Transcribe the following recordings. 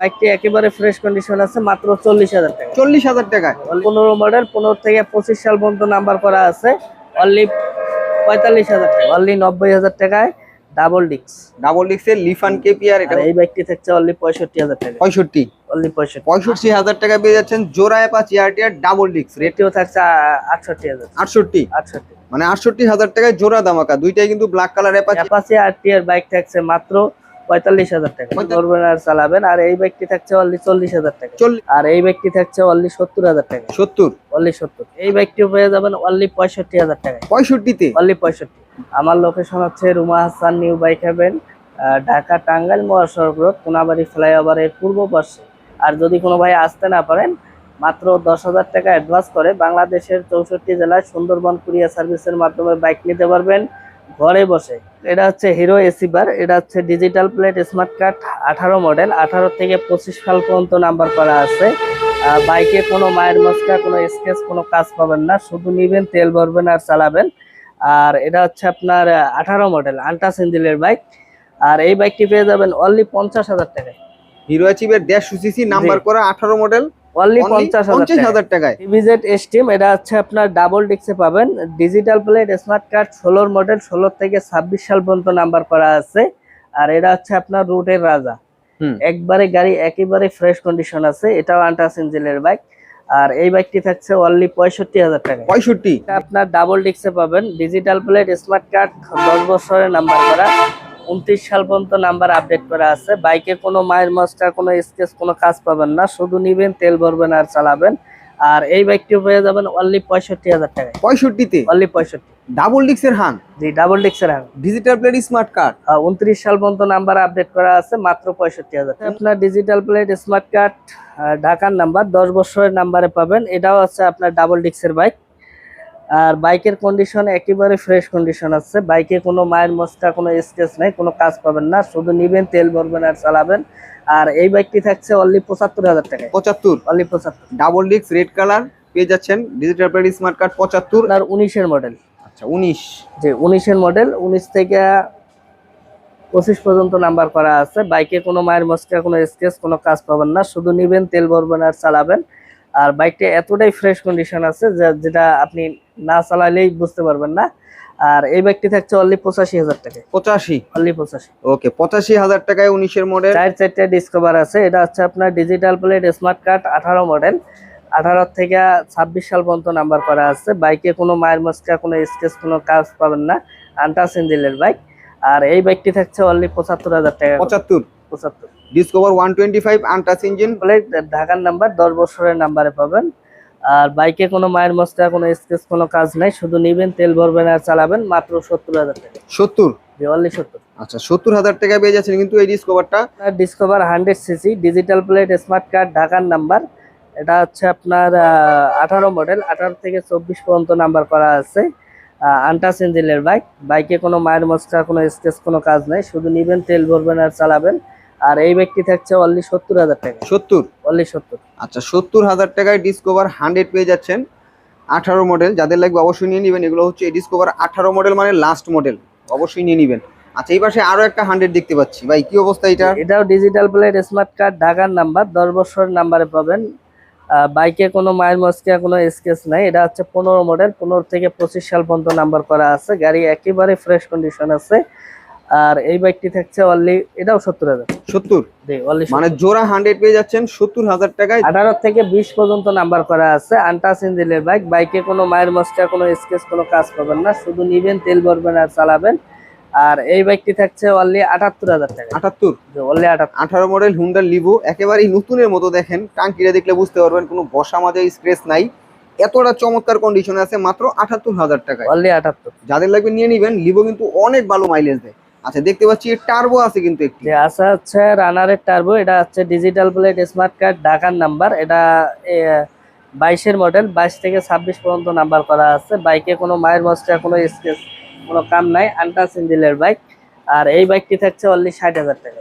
বাইকটি একেবারে fresh condition আছে মাত্র চল্লিশ হাজার টাকা। চল্লিশ হাজার টাকায় পনেরো মডেল পনেরো থেকে পঁচিশ সাল পর্যন্ত নাম্বার করা আছে। অনলি পঁয়তাল্লিশ হাজার টাকা অনলি নব্বই হাজার টাকায় ডাবল ডিক্স ডাবল ডিক্স ডিক্সের লিফান কেপিআর এটা এই বাইকটি থাকছে অনলি পঁয়ষট্টি হাজার টাকা। পঁয়ষট্টি। অনলি পঁয়ষট্টি। পঁয়ষট্টি হাজার টাকা পেয়ে যাচ্ছেন জোড়া অ্যাপাচি আরটিআর ডাবল ডিক্স রেটিও থাকছে আ- আটষট্টি হাজার। আটষট্টি। আটষট্টি। মানে আটষট্টি হাজার টাকায় জোড়া দামাকা দুইটাই কিন্তু black colour Apache Apache R T এর বাইক থাকছে মাত্র পঁয়তাল্লিশ হাজার টাকা। আর চালাবেন আর এই বাইকটি থাকছে অনলি চল্লিশ হাজার টাকা। আর এই বাইকটি থাকছে অনলি সত্তর হাজার টাকা। সত্তর। অনলি সত্তর। এই বাইকটিও পেয়ে যাবেন অনলি পঁয়ষট্টি হাজার টাকায় পঁয়ষট্টিতে? অনলি পঁয়ষট্টি। আমার লোকেশন হচ্ছে Ruma Hasan new bike haven Dhaka Tangail মহাসড়ক রোড কোনাবাড়ি ফ্লাইওভারের পূর্ব পাশে। আর যদি কোনো ভাই আসতে না পারেন মাত্র দশ হাজার টাকা অ্যাডভান্স করে বাংলাদেশের চৌষট্টি জেলায় সুন্দরবন কুরিয়ার সার্ভিসের মাধ্যমে বাইক নিতে পারবেন। ঘরে বসে। এটা হচ্ছে হিরো এসি বার এটা হচ্ছে ডিজিটাল প্লেট স্মার্ট কার্ড আঠারো মডেল আঠারো থেকে পঁচিশ সাল পর্যন্ত নাম্বার করা আছে। বাইকে কোনো মায়ের মস্কা কোনো স্কেচ কোনো কাজ পাবেন না। শুধু নিবেন তেল ভরবেন আর চালাবেন। আর এটা হচ্ছে আপনার আঠারো মডেল আল্ট্রাস ইঞ্জিনের বাইক আর এই বাইকটি পেয়ে যাবেন অনলি পঞ্চাশ হাজার টাকায়। হিরো অ্যাচিভের দেড়শো সিসি নাম্বার করা আঠারো মডেল অনলি পঞ্চাশ পঞ্চাশ হাজার হাজার টাকায়। টিভিজেড এসটিম এটা হচ্ছে আপনার ডাবল ডিক্সে পাবেন। ডিজিটাল প্লেট স্মার্ট কার্ড ষোলোর মডেল ষোলো থেকে ছাব্বিশ সাল পর্যন্ত নাম্বার করা আছে। আর এটা হচ্ছে আপনার রুটের রাজা। একবারে গাড়ি একেবারে ফ্রেশ কন্ডিশন আছে। এটাও আন্টাস ইঞ্জিনের বাইক আর এই বাইকটি থাকছে অনলি পঁয়ষট্টি হাজার টাকা পঁয়ষট্টি। আপনার ডাবল ডিক্সে পাবেন। ডিজিটাল প্লেট স্মার্ট কার্ড দশ বছরের নাম্বার করা। উনত্রিশ সাল পর্যন্ত নাম্বার আপডেট করা আছে। বাইকে কোনো মায়ের মাস্টার কোনো স্কেচ কোনো কাজ পাবেন না। শুধু নিবেন তেল ভরবেন আর চালাবেন। আর এই বাইকটিও পেয়ে যাবেন অনলি পঁয়ষট্টি হাজার টাকায়। পঁয়ষট্টিতে? অনলি পঁয়ষট্টি। ডাবল ডিক্সের হান? জি double ডিক্সের Hang digital plate smart card উনত্রিশ সাল পর্যন্ত নাম্বার আপডেট করা আছে মাত্র পঁয়ষট্টি হাজার আপনার ডিজিটাল প্লেট স্মার্ট কার্ড ঢাকার নাম্বার দশ বছরের নাম্বারে পাবেন। এটাও আছে আপনার ডাবল ডিক্সের বাইক আর বাইকের কন্ডিশন একেবারে ফ্রেশ কন্ডিশন আছে। বাইকে কোনো মায়ের মস্তা কোনো স্কেচ নাই কোনো কাজ পাবেন না। শুধু নিবেন তেল ভরবেন আর চালাবেন। আর এই বাইকটি থাকছে অনলি পঁচাত্তর হাজার টাকা পঁচাত্তর? অনলি পঁচাত্তর। ডাবল ডিক্স রেড কালার পেয়ে যাচ্ছেন ডিজিটাল প্লেট স্মার্ট কার্ড পঁচাত্তর। আর উনিশের মডেল আচ্ছা উনিশ। যে উনিশের মডেল উনিশ থেকে পঁচিশ পর্যন্ত নাম্বার করা আছে। বাইকে কোনো মায়ের মস্কা কোনো স্কেচ কোনো কাজ পাবেন না। শুধু নিবেন তেল ভরবেন আর চালাবেন। আর বাইকটা এতটাই ফ্রেশ কন্ডিশন আছে যেটা আপনি না চালালেই বুঝতে পারবেন না। আর এই বাইকটি থাকছে অনলি পঁচাশি হাজার টাকায়। পঁচাশি? অনলি পঁচাশি। ওকে পঁচাশি হাজার টাকায় উনিশের মডেল চার চারটে ডিসকভার আছে। এটা হচ্ছে আপনার ডিজিটাল প্লেট স্মার্ট কার্ড আঠারো মডেল আঠারো থেকে ছাব্বিশ সাল পর্যন্ত নাম্বার করা আছে। বাইকে কোনো মায়ের মস্কা কোনো স্কেচ কোনো কাজ পাবেন না। আন্টাস ইঞ্জিনের বাইক আর এই বাইকটি থাকছে অনলি পঁচাত্তর হাজার টাকা পঁচাত্তর? পঁচাত্তর। Discover one twenty five untouch engine plate ঢাকার নাম্বার দশ বছরের নাম্বারে পাবেন। আর বাইকে কোনো মায়ের মস্কা কোনো স্কেচ কোনো কাজ নাই। শুধু নিবেন তেল ভরবেন আর চালাবেন মাত্র সত্তর হাজার টাকা। সত্তর? অনলি সত্তর। আচ্ছা সত্তর হাজার টাকায় পেয়ে যাচ্ছেন কিন্তু এই ডিসকভারটা Discover hundred CC digital plate smart card ঢাকার নাম্বার এটা হচ্ছে আপনার আঠারো মডেল আঠারো থেকে চব্বিশ পর্যন্ত নাম্বার করা আছে। আন্টাস ইঞ্জিনের বাইক বাইকে কোনো মায়ের মস্কা কোনো স্কেচ কোনো কাজ নাই। শুধু নিবেন তেল ভরবেন আর চালাবেন। আর এই বাইকটি থাকছে অনলি সত্তর হাজার টাকা। সত্তর? অনলি সত্তর। আচ্ছা সত্তর হাজার টাকায় ডিসকভার হান্ড্রেড পেয়ে যাচ্ছেন আঠারো মডেল যাদের লাগবে অবশ্যই নিয়ে নেবেন। এগুলো হচ্ছে ডিসকভার আঠারো মডেল মানে লাস্ট মডেল অবশ্যই নিয়ে নেবেন। আচ্ছা এই পাশে আরও একটা হান্ড্রেড দেখতে পাচ্ছি। ভাই কি অবস্থা এটা? এটাও ডিজিটাল প্লেট স্মার্ট কার্ড ঢাকার নাম্বার দশ বছরের নাম্বারে পাবেন। বাইকে কোনো মায়ের মস্কিয়া কোনো স্কেচ নাই। এটা হচ্ছে পনেরো মডেল পনেরো থেকে পঁচিশ সাল পর্যন্ত নাম্বার করা আছে। গাড়ি একেবারে ফ্রেশ কন্ডিশন আছে। আর এই বাইকটি থাকছে অনলি এটাও সত্তর হাজার। সত্তর? মানে জোড়া হান্ড্রেড পেয়ে যাচ্ছেন সত্তর হাজার টাকায়। আঠারো থেকে বিশ পর্যন্ত নাম্বার করা আছে আন্টাস ইঞ্জিনের বাইক বাইকে কোনো মায়ের মস্কিয়া কোনো স্কেচ কোনো কাজ পাবেন না শুধু নিবেন তেল ভরবেন আর চালাবেন। আর এই বাইকটি থাকছে অনলি আটাত্তর হাজার টাকা আটাত্তর? অনলি আটাত্তর। আঠারো মডেল হুন্ডার লিভো একেবারেই নতুনের মতো দেখেন। টাঙ্কিটা দেখলে বুঝতে পারবেন কোনো বসা মাজা স্ক্রেচ নাই। এতটা চমৎকার কন্ডিশনে আছে মাত্র আটাত্তর হাজার টাকায়। অনলি আটাত্তর। যাদের লাগবে নিয়ে নিবেন লিভো কিন্তু অনেক ভালো মাইলেজ দেয়। আচ্ছা দেখতে পাচ্ছি টার্বো আছে কিন্তু একটি। আছে হচ্ছে রানারের টার্বো এটা হচ্ছে ডিজিটাল প্লেট স্মার্ট কার্ড ঢাকার নাম্বার এটা বাইশের মডেল বাইশ থেকে ছাব্বিশ পর্যন্ত নাম্বার করা আছে। বাইকে কোনো মায়ের মস্তা কোনো স্কেচ কোনো কাম নাই আন্টাস ইঞ্জিনের বাইক আর এই বাইকটি থাকছে অনলি ষাট হাজার টাকা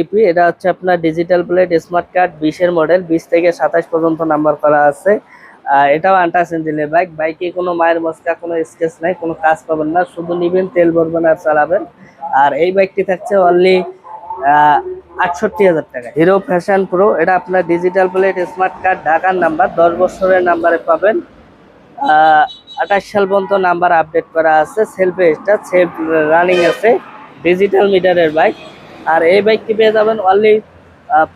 ইপি এটা হচ্ছে আপনার ডিজিটাল প্লেট স্মার্ট কার্ড বিশের মডেল বিশ থেকে সাতাশ পর্যন্ত নাম্বার করা আছে। এটাও আন্টাস ইঞ্জিনের বাইক। বাইকে কোনো মায়ের মস্কা কোনো স্কেচ নাই কোনো কাজ পাবেন না শুধু নিবেন তেল ভরবেন আর চালাবেন। আর এই বাইকটি থাকছে অনলি আটষট্টি হাজার টাকা হিরো ফ্যাশন প্রো এটা আপনার ডিজিটাল প্লেট স্মার্ট কার্ড ঢাকার নাম্বার দশ বছরের নাম্বারে পাবেন। আঠাশ সাল পর্যন্ত নাম্বার আপডেট করা আছে সেলফ রেজিস্টার সেলফ রানিং আছে ডিজিটাল মিটারের বাইক। আর এই বাইকটি পেয়ে যাবেন অনলি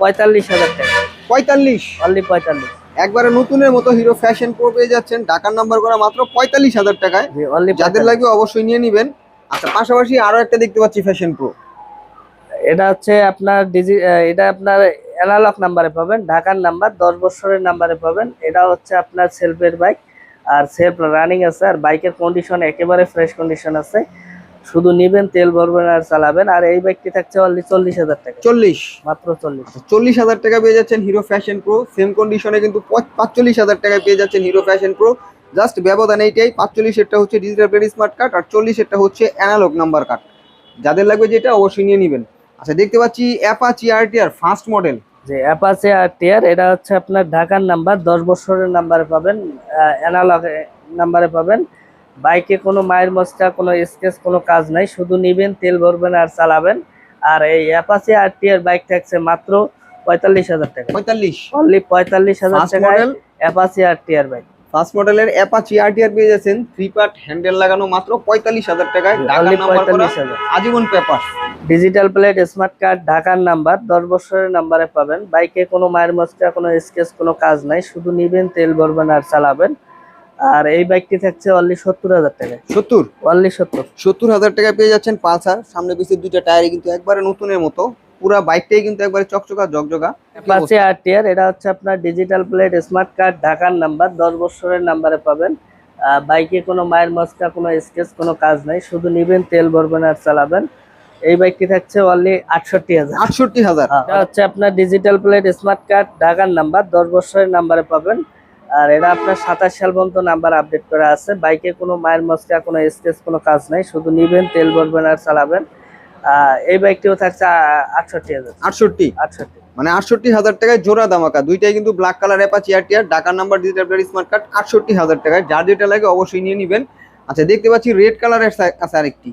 পঁয়তাল্লিশ হাজার টাকা পঁয়তাল্লিশ। অনলি পঁয়তাল্লিশ। একবারে নতুনের মতো হিরো ফ্যাশন প্রো পেয়ে যাচ্ছেন। ঢাকার নাম্বার করা মাত্র পঁয়তাল্লিশ হাজার টাকায়। যাদের লাগবে অবশ্যই নিয়ে নেবেন। আচ্ছা পাশাপাশি আরও একটা দেখতে পাচ্ছি ফ্যাশন প্রো এটা হচ্ছে আপনার ডিজি এটা আপনার অ্যানালগ নাম্বারে পাবেন ঢাকার নাম্বার দশ বছরের নাম্বারে পাবেন। এটা হচ্ছে আপনার সেলফের বাইক আর সেলফ রানিং আছে আর বাইকের কন্ডিশন একেবারে ফ্রেশ কন্ডিশন আছে। শুধু নিবেন তেল ভরবেন আর চালাবেন। আর এই বাইকটি থাকছে অনলি চল্লিশ হাজার টাকা। চল্লিশ? মাত্র চল্লিশ। চল্লিশ হাজার টাকা পেয়ে যাচ্ছেন হিরো ফ্যাশন প্রো সেম কন্ডিশনে কিন্তু পাঁচচল্লিশ হাজার টাকা পেয়ে যাচ্ছেন হিরো ফ্যাশন প্রো জাস্ট ব্যবধান এইটাই পাঁচচল্লিশেরটা হচ্ছে ডিজিটাল প্লেট স্মার্ট কার্ড আর চল্লিশেরটা হচ্ছে অ্যানালগ নাম্বার কার্ড যাদের লাগবে যেটা অবশ্যই নিয়ে নেবেন। আচ্ছা দেখতে পাচ্ছি অ্যাপাচি আর আরটিআর ফার্স্ট মডেল যে অ্যাপাচি আর টিয়ার এটা হচ্ছে আপনার ঢাকার নাম্বার দশ বছরের নাম্বারে পাবেন অ্যানালগ নাম্বারে পাবেন। বাইকে কোনো মায়ের মস্কা কোনো স্কেচ কোনো কাজ নাই। শুধু নিবেন তেল ভরবেন আর চালাবেন। আর এই অ্যাপাচে আর টি টিয়ার বাইক থাকছে মাত্র পঁয়তাল্লিশ হাজার টাকা। পঁয়তাল্লিশ? অনলি পঁয়তাল্লিশ হাজার মডেল অ্যাপাচি আর টিয়ার বাইক। ফার্স্ট মডেলের অ্যাপাচি আরটিআর পেয়ে যাচ্ছেন। থ্রি পার্ট হ্যান্ডেল লাগানো মাত্র পঁয়তাল্লিশ হাজার টাকায়। আজীবন paper digital plate smart card ঢাকার নাম্বার দশ বছরের নাম্বারে পাবেন। বাইকে কোনো মায়ের মস্কা কোনো স্কেচ কোনো কাজ নাই। শুধু নিবেন তেল ভরবেন আর চালাবেন। আর এই বাইকটি থাকছে অনলি সত্তর হাজার টাকায়। সত্তর? অনলি সত্তর। সত্তর হাজার টাকায় পেয়ে যাচ্ছেন পালসার সামনে পিছিয়ে দুইটা টায়ারে কিন্তু একবারে নতুনের মতো। পুরা বাইকটাই কিন্তু একবারে চকচকা জকজকা পাঁচে আর টিয়ার এটা হচ্ছে আপনার ডিজিটাল প্লেট স্মার্ট কার্ড ঢাকার নাম্বার দশ বছরের নাম্বারে পাবেন। বাইকে কোনো মায়ের মস্কা কোনো স্কেচ কোনো কাজ নাই। শুধু নিবেন তেল ভরবেন আর চালাবেন। এই বাইকটি থাকছে অনলি আটষট্টি হাজার। আটষট্টি হাজার। এটা হচ্ছে আপনার ডিজিটাল প্লেট স্মার্ট কার্ড ঢাকার নাম্বার দশ বছরের নাম্বারে পাবেন। আর এটা আপনার সাতাশ সাল পর্যন্ত নাম্বার আপডেট করা আছে। বাইকে কোনো মায়ের মস্কা কোনো স্কেচ কোনো কাজ নাই। শুধু নিবেন তেল ভরবেন আর চালাবেন। এই বাইকটিও থাকছে আটষট্টি হাজার। আটষট্টি? আটষট্টি। মানে আটষট্টি হাজার টাকায় জোড়া দামাকা দুইটাই কিন্তু ব্ল্যাক কালার অ্যাপাচি আরটিআর ডাকার number digital plate smart card আটষট্টি হাজার টাকায়। যার যেটা লাগে অবশ্যই নিয়ে নেবেন। আচ্ছা দেখতে পাচ্ছি রেড কালারের আছে আরেকটি।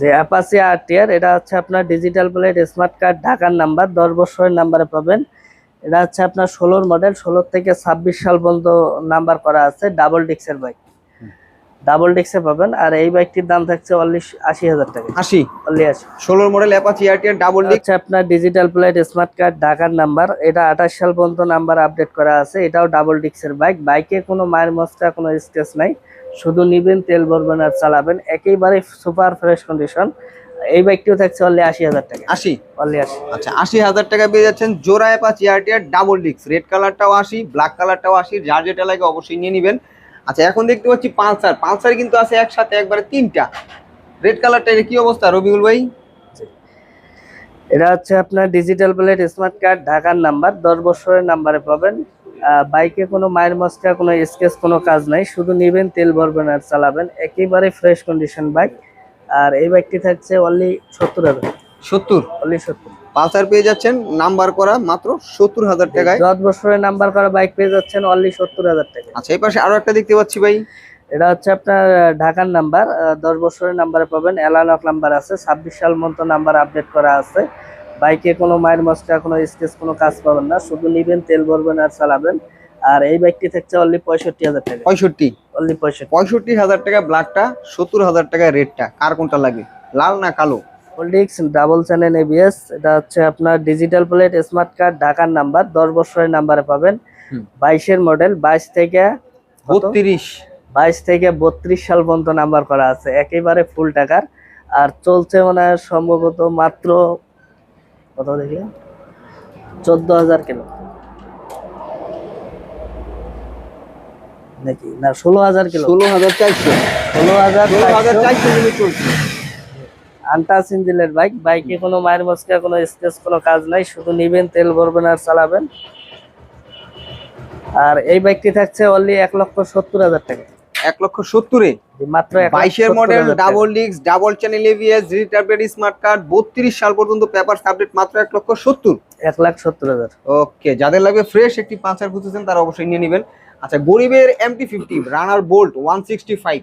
যে অ্যাপাসি আর টিয়ার এটা হচ্ছে আপনার ডিজিটাল প্লেট স্মার্ট কার্ড ঢাকার নাম্বার দশ বছরের নাম্বারে পাবেন। এটা হচ্ছে আপনার ষোলোর মডেল ষোলো থেকে ছাব্বিশ সাল পর্যন্ত নাম্বার করা আছে ডাবল ডিক্সের বাইক ডাবল ডিক্সে পাবেন আর এই বাইকটির দাম থাকছে অনলি আশি হাজার টাকা। আশি? অনলি আশি। ষোলোর মডেল অ্যাপাচি আরটিআর ডাবল এটা ডিক হচ্ছে আপনার ডিজিটাল প্লেট স্মার্ট কার্ড ঢাকার নাম্বার এটা আঠাশ সাল পর্যন্ত নাম্বার আপডেট করা আছে এটাও ডাবল ডিক্সের বাইক বাইকে কোনো মায়ের মস্কা কোনো স্কেচ নাই। শুধু নিবেন তেল ভরবেন আর চালাবেন। একেবারে সুপার ফ্রেশ কন্ডিশন এই বাইকটিও থাকছে অনলি আশি হাজার টাকা। আশি? অনলি আশি। আচ্ছা আশি হাজার টাকা পেয়ে যাচ্ছেন জোড়া অ্যাপাচি আরটিআর ডাবল ডিক্স রেড কালারটাও আশি ব্ল্যাক কালারটাও আশি যার যেটা লাগে অবশ্যই নিয়ে নেবেন। আচ্ছা এখন দেখতে পাচ্ছি পালসার। পালসার কিন্তু আছে একসাথে একবারে তিনটা। রেড কালারটা কি অবস্থা রবিউল ভাই? এটা হচ্ছে আপনার ডিজিটাল প্লেট স্মার্ট কার্ড ঢাকার নাম্বার দশ বছরের নাম্বারে পাবেন। বাইকে কোনো মায়ের মস্কা কোনো স্কেচ কোনো কাজ নাই। শুধু নিবেন তেল ভরবেন আর চালাবেন। একেবারে ফ্রেশ কন্ডিশন বাইক আর এই বাইকটি থাকছে অনলি সত্তর হাজার। সত্তর? অনলি সত্তর। পালসার পেয়ে যাচ্ছেন নাম্বার করা মাত্র সত্তর হাজার টাকায়। দশ বছরের নাম্বার করা বাইক পেয়ে যাচ্ছেন অনলি সত্তর হাজার টাকা আচ্ছা এই পাশে আরও একটা দেখতে পাচ্ছি ভাই। এটা হচ্ছে আপনার ঢাকার নাম্বার। দশ বছরের নাম্বারে পাবেন। এলানক নাম্বার আছে। ছাব্বিশ সাল মতো নাম্বার আপডেট করা আছে। বাইকে কোনো মায়ের মস্কা কোনো স্কেচ কোনো কাজ পাবেন না। শুধু নিবেন তেল ভরবেন আর চালাবেন। আর এই বাইকটি থাকছে অনলি পঁয়ষট্টি হাজার টাকা পঁয়ষট্টি। অনলি পঁয়ষট্টি পঁয়ষট্টি হাজার টাকা ব্ল্যাকটা সত্তর হাজার টাকা রেডটা কার কোনটা লাগে? লাল না কালো? হোল্ডিক্স ডাবল চ্যানেল এবিএস এটা হচ্ছে আপনার ডিজিটাল প্লেট স্মার্ট কার্ড ঢাকার নাম্বার দশ বছরের নাম্বারে পাবেন। হুম। বাইশের মডেল বাইশ থেকে কত? বত্রিশ। বাইশ থেকে বত্রিশ সাল পর্যন্ত নাম্বার করা আছে একেবারে ফুল টাকার। আর চলছে মনে সম্ভবত মাত্র কত দেখি চোদ্দ হাজার কিলো। নাকি? না ষোলো হাজার কিলো। ষোলো হাজার চারশো। ষোলো হাজার ইঞ্জিনের বাইক। বাইকে কোনো মায়ের মস্কা কোনো স্কেচ কোনো কাজ নাই। শুধু নিবেন তেল ভরবেন আর চালাবেন। আর এই বাইকটি থাকছে অনলি এক লক্ষ সত্তর হাজার টাকা। এক লক্ষ সত্তরে? মাত্র বাইশের model double disc double channel ABS রিটার্বেড smart card বত্রিশ সাল পর্যন্ত পেপার আপডেট মাত্র এক লক্ষ সত্তর। এক লাখ সত্তর হাজার। ওকে যাদের লাগবে ফ্রেশ একটি পাঁচার খুঁজেছেন তারা অবশ্যই নিয়ে নেবেন। আচ্ছা গরিবের MT fifty runner bolt one sixty five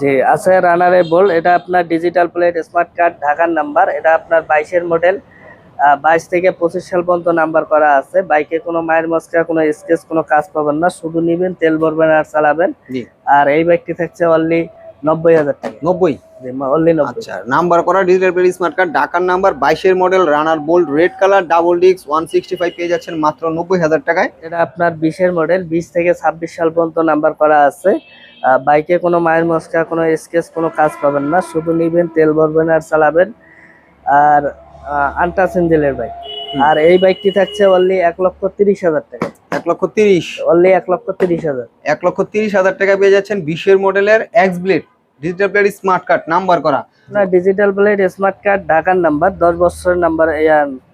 G আছে রানারে বোল্ট এটা আপনার ডিজিটাল প্লেট স্মার্ট কার্ড ঢাকার নাম্বার এটা আপনার বাইশের মডেল বাইশ থেকে পঁচিশ সাল পর্যন্ত নাম্বার করা আছে। বাইকে কোনো মায়ের মস্কা কোনো স্কেচ কোনো কাজ পাবেন না শুধু নিবেন তেল ভরবেন আর চালাবেন। আর এই বাইকটি থাকছে অনলি নব্বই হাজার টাকা। নব্বই? আচ্ছা নাম্বার করা ডিজিটাল প্লেট স্মার্ট কার্ড ঢাকার নাম্বার বাইশের model runner bolt red colour double disc one sixty five পেয়ে যাচ্ছেন মাত্র নব্বই হাজার টাকায়। এটা আপনার বিশের মডেল বিশ থেকে ছাব্বিশ সাল পর্যন্ত নাম্বার করা আছে। বাইকে কোনো মায়ের মস্কা কোনো স্কেচ কোনো কাজ পাবেন না। শুধু নিবেন তেল ভরবেন আর চালাবেন। আর আন্টাস ইঞ্জেলের বাইক। আর এই বাইকটি থাকছে অনলি এক লক্ষ তিরিশ হাজার টাকা। এক লক্ষ তিরিশ। অনলি এক লক্ষ তিরিশ হাজার। এক লক্ষ তিরিশ হাজার টাকা পেয়ে যাচ্ছেন বিশের মডেলের X blade digital plate smart card number করা। না ডিজিটাল প্লেট স্মার্ট কার্ড ঢাকার নাম্বার দশ বছরের নাম্বার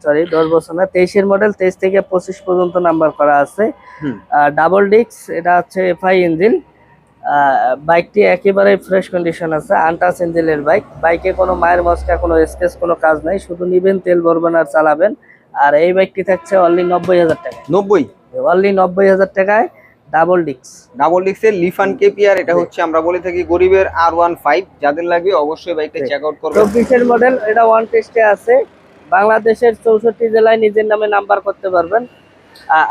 সরি দশ বছর না তেইশের মডেল তেইশ থেকে পঁচিশ পর্যন্ত নাম্বার করা আছে। ডাবল ডিক্স এটা হচ্ছে এফআই ইঞ্জিন বাইকটি একেবারে ফ্রেশ কন্ডিশন আছে আনটাচ ইঞ্জিনের বাইক বাইকে কোনো মায়ের মস্কা কোনো স্কেচ কোনো কাজ নাই শুধু নিবেন তেল ভরবেন আর চালাবেন। আর এই বাইকটি থাকছে অনলি নব্বই হাজার টাকা নব্বই? অনলি নব্বই হাজার টাকায় ডাবল ডিক্স ডাবল ডিস্কের লিফান কেপিআর এটা হচ্ছে আমরা বলে থাকি গরিবের আর ওয়ান ফাইভ যাদের লাগবে অবশ্যই বাইকটা। চেক আউট করবেন। চব্বিশের মডেল এটা ওয়ান টেস্টে আছে। বাংলাদেশের চৌষট্টি জেলায় নিজের নামে নাম্বার করতে পারবেন।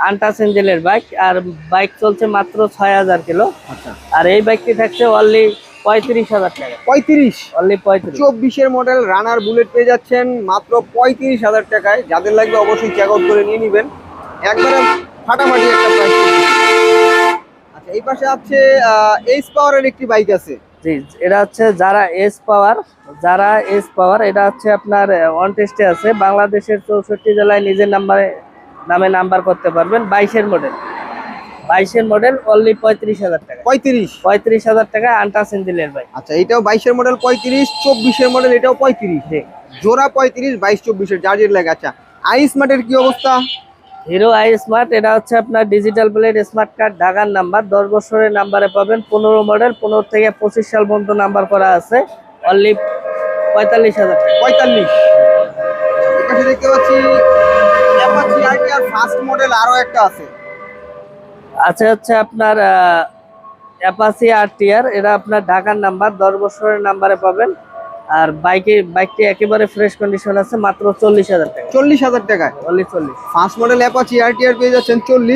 আনটাচ ইঞ্জিনের বাইক আর বাইক চলছে মাত্র ছয় হাজার কিলো। আচ্ছা। আর এই বাইকটি থাকছে অনলি পঁয়ত্রিশ হাজার টাকা। পঁয়ত্রিশ। অনলি পঁয়ত্রিশ। চব্বিশের মডেল রানার বুলেট পেয়ে যাচ্ছেন মাত্র পঁয়ত্রিশ হাজার টাকায়। যাদের লাগবে অবশ্যই চেক আউট করে নিয়ে নেবেন। একবারে ফাটাফাটি একটা প্রাইস আচ্ছা এই পাশে আছে এইচ পাওয়ারের একটি বাইক আছে। জি এটা হচ্ছে যারা এস পাওয়ার যারা এস পাওয়ার এটা হচ্ছে আপনার টেস্টে আছে। বাংলাদেশের চৌষট্টি জেলায় নিজের নাম্বারে নামে নাম্বার করতে পারবেন। বাইশের মডেল বাইশের মডেল অনলি পঁয়ত্রিশ হাজার টাকা। পঁয়ত্রিশ? পঁয়ত্রিশ হাজার টাকা ইঞ্জিনের বাইক আচ্ছা এটাও বাইশের মডেল পঁয়ত্রিশ চব্বিশের মডেল এটাও পঁয়ত্রিশ। জোড়া পঁয়ত্রিশ বাইশ চব্বিশের জার্জের লাগে। আচ্ছা আইস মার্টের কি অবস্থা? হিরো আই স্মার্ট এটা হচ্ছে আপনার ডিজিটাল প্লেট স্মার্ট কার্ড ঢাকার নাম্বার দশ বছরের নাম্বারে পাবেন। পনেরো মডেল পনেরো থেকে পঁচিশ সাল পর্যন্ত নাম্বার করা আছে। অনলি পঁয়তাল্লিশ হাজার টাকা। পঁয়তাল্লিশ। দেখতে পাচ্ছি ফার্স্ট মডেল আরও একটা আছে। আছে হচ্ছে আপনার অ্যাপাসি আর টিয়ার এটা আপনার ঢাকার নাম্বার দশ বছরের নাম্বারে পাবেন। আর বাইকে বাইকটি একেবারে ফ্রেশ কন্ডিশন আছে মাত্র চল্লিশ হাজার টাকা। চল্লিশ হাজার টাকা চল্লিশ চল্লিশ। ফার্স্ট মডেল অ্যাপাচি টিয়ার পেয়ে যাচ্ছেন চল্লিশ।